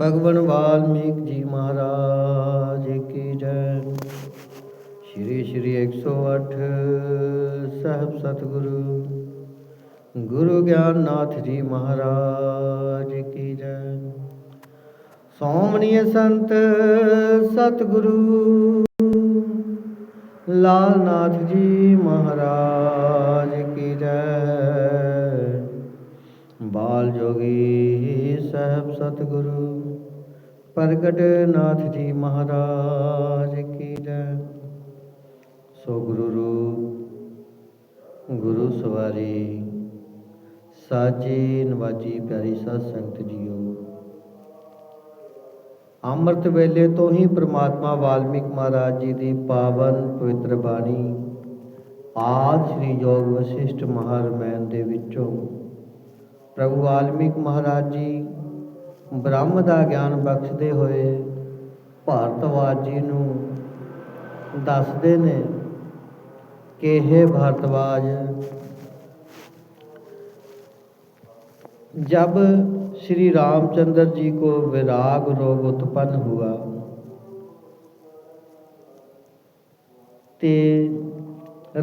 ਭਗਵਨ ਵਾਲਮੀਕ ਜੀ ਮਹਾਰਾਜ ਕੀ ਜੈ। ਸ਼੍ਰੀ ਸ਼੍ਰੀ 108 ਸਾਹਿਬ ਸਤਿਗੁਰੂ, ਗੁਰੂ ਗਿਆਨ ਨਾਥ ਜੀ ਮਹਾਰਾਜ ਕੀ ਜੈ। ਸੋਮਣੀਏ ਸੰਤ ਸਤਿਗੁਰੂ ਲਾਲ ਨਾਥ ਜੀ ਮਹਾਰਾਜ ਕੀ ਜੈ। ਬਾਲ ਜੋਗੀ ਸਾਹਿਬ ਸਤਿਗੁਰੂ ਪ੍ਰਗਟ ਨਾਥ ਜੀ ਮਹਾਰਾਜ ਕੀ ਜੈ। ਸੋ ਗੁਰੂ ਰੂਪ, ਗੁਰੂ ਸਵਾਰੀ, ਸਾਚੇ ਨਵਾਜੀ ਪਿਆਰੀ ਸਾਧ ਸੰਗਤ ਜੀਓ। ਅੰਮ੍ਰਿਤ ਵੇਲੇ ਤੋਂ ਹੀ ਪ੍ਰਮਾਤਮਾ ਵਾਲਮੀਕ ਮਹਾਰਾਜ ਜੀ ਦੀ ਪਾਵਨ ਪਵਿੱਤਰ ਬਾਣੀ ਆਦ ਸ੍ਰੀ ਯੋਗ ਵਸਿਸ਼ਟ ਮਹਾਰਮੈਨ ਦੇ ਵਿੱਚੋਂ ਪ੍ਰਭੂ ਵਾਲਮੀਕ ਮਹਾਰਾਜ ਜੀ ਬ੍ਰਹਮ ਦਾ ਗਿਆਨ ਬਖਸ਼ਦੇ ਹੋਏ ਭਾਰਤਵਾਜ ਜੀ ਨੂੰ ਦੱਸਦੇ ਨੇ ਕਿ हे भारतवाज जब श्री रामचंद्र जी को विराग रोग उत्पन्न हुआ ਤੇ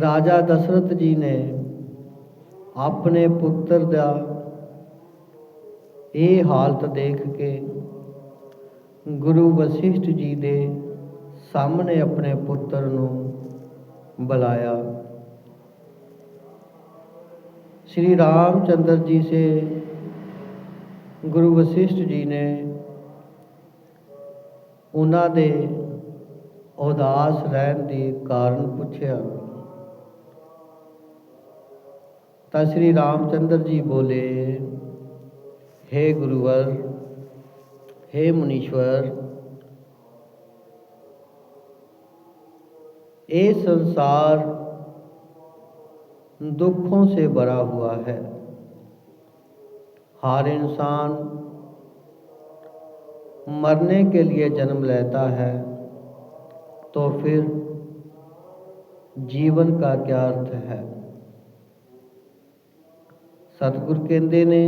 ਰਾਜਾ ਦਸ਼ਰਥ ਜੀ ਨੇ ਆਪਣੇ ਪੁੱਤਰ ਦਾ ਇਹ ਹਾਲਤ ਦੇਖ ਕੇ ਗੁਰੂ ਵਸਿਸ਼ਠ ਜੀ ਦੇ ਸਾਹਮਣੇ ਆਪਣੇ ਪੁੱਤਰ ਨੂੰ बुलाया श्री रामचंद्र जी से ਗੁਰੂ ਵਸਿਸ਼ਠ ਜੀ ਨੇ ਉਹਨਾਂ ਦੇ ਉਦਾਸ ਰਹਿਣ ਦੀ ਕਾਰਨ ਪੁੱਛਿਆ ਤਾਂ ਸ੍ਰੀ ਰਾਮਚੰਦਰ ਜੀ ਬੋਲੇ हे गुरुवर, हे मुनीश्वर ये संसार दुखों से भरा हुआ है। हर इंसान मरने के लिए जन्म लेता है तो फिर जीवन का क्या अर्थ है? सतगुरु केंद्र ने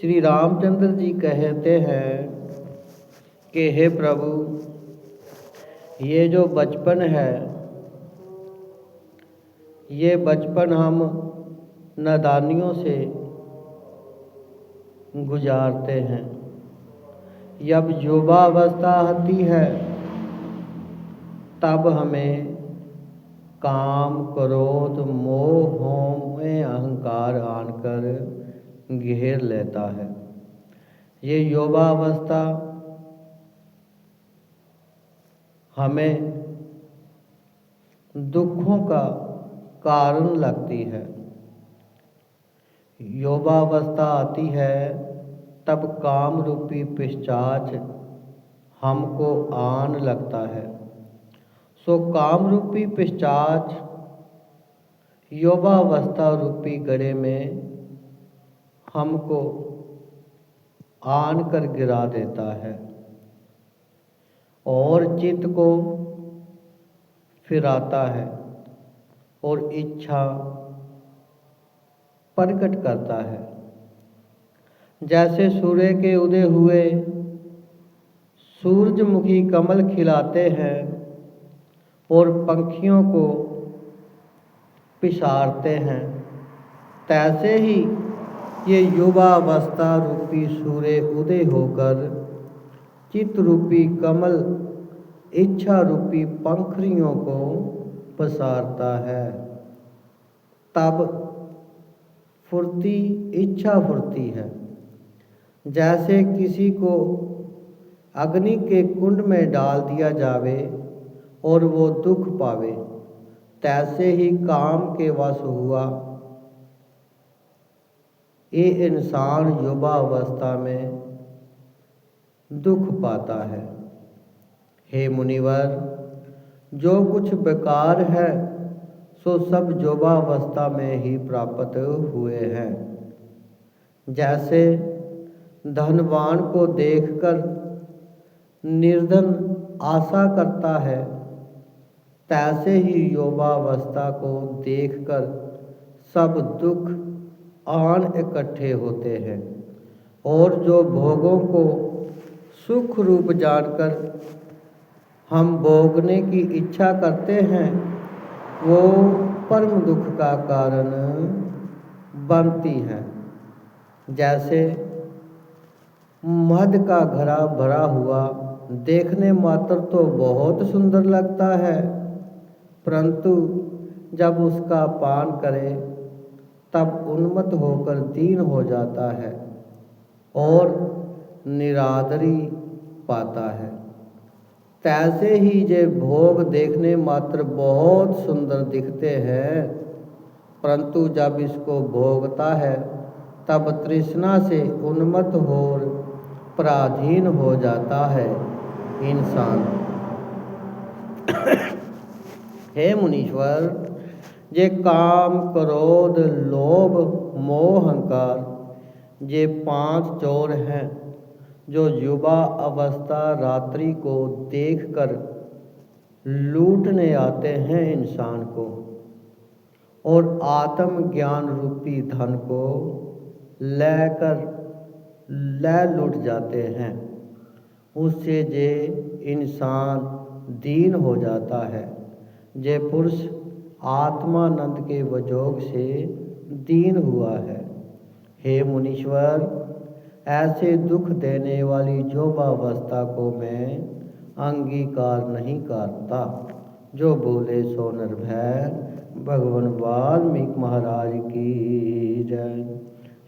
श्री रामचंद्र जी कहते हैं कि हे प्रभु, ये जो बचपन है, ये बचपन हम नादानियों से गुजारते हैं। जब युवावस्था आती है, तब हमें काम, क्रोध, मोह, होम में अहंकार आनकर घेर लेता है। ये युवावस्था हमें दुखों का कारण लगती है। योगावस्था आती है, तब काम रूपी पिशाच हमको आन लगता है। सो काम रूपी पिशाच योगावस्था रूपी गड़े में हमको आन कर गिरा देता है और चित्त को फिराता है और इच्छा प्रकट करता है। जैसे सूर्य के उदय हुए सूरजमुखी कमल खिलाते हैं और पंखियों को पिसारते हैं, तैसे ही ये युवावस्था रूपी सूर्य उदय होकर चित्त रूपी कमल इच्छा रूपी पंखरियों को पसारता है। तब फुर्ती, इच्छा फुर्ती है। जैसे किसी को अग्नि के कुंड में डाल दिया जावे और वो दुख पावे, तैसे ही काम के वश हुआ। ये इंसान युवा अवस्था में दुख पाता है। हे मुनिवर, जो कुछ बेकार है, सो सब जोबावस्था में ही प्राप्त हुए हैं। जैसे धनवान को देखकर निर्धन आशा करता है, तैसे ही योगावस्था को देखकर सब दुख आन इकट्ठे होते हैं और जो भोगों को सुख रूप जानकर हम भोगने की इच्छा करते हैं, वो परम दुख का कारण बनती हैं। जैसे मध का घड़ा भरा हुआ देखने मात्र तो बहुत सुंदर लगता है, परंतु जब उसका पान करे तब उन्मत्त होकर दीन हो जाता है और निरादरी पाता है। तैसे ही जे भोग देखने मात्र बहुत सुंदर दिखते हैं, परंतु जब इसको भोगता है, तब तृष्णा से उन्मत्त हो पराधीन हो जाता है इंसान। हे मुनीश्वर जे काम क्रोध लोभ मोह अहंकार ये पाँच चोर हैं, जो युवा अवस्था रात्रि को देखकर लूटने आते हैं इंसान को और आत्म ज्ञान रूपी धन को लेकर ले लूट जाते हैं। उससे जे इंसान दीन हो जाता है, जे पुरुष आत्मानंद के वजोग से दीन हुआ है। हे मुनीश्वर, ऐसे दुख देने वाली जोबावस्था को मैं अंगीकार नहीं करता। जो बोले सो निर्भय, भगवान वाल्मीकि महाराज की जय।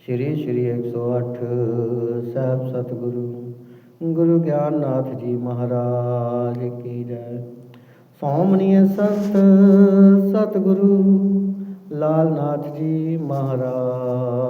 श्री श्री एक सौ अठ साहब सतगुरु, गुरु ज्ञान नाथ जी महाराज की जय। सौमनीय संत सतगुरु लालनाथ जी महाराज की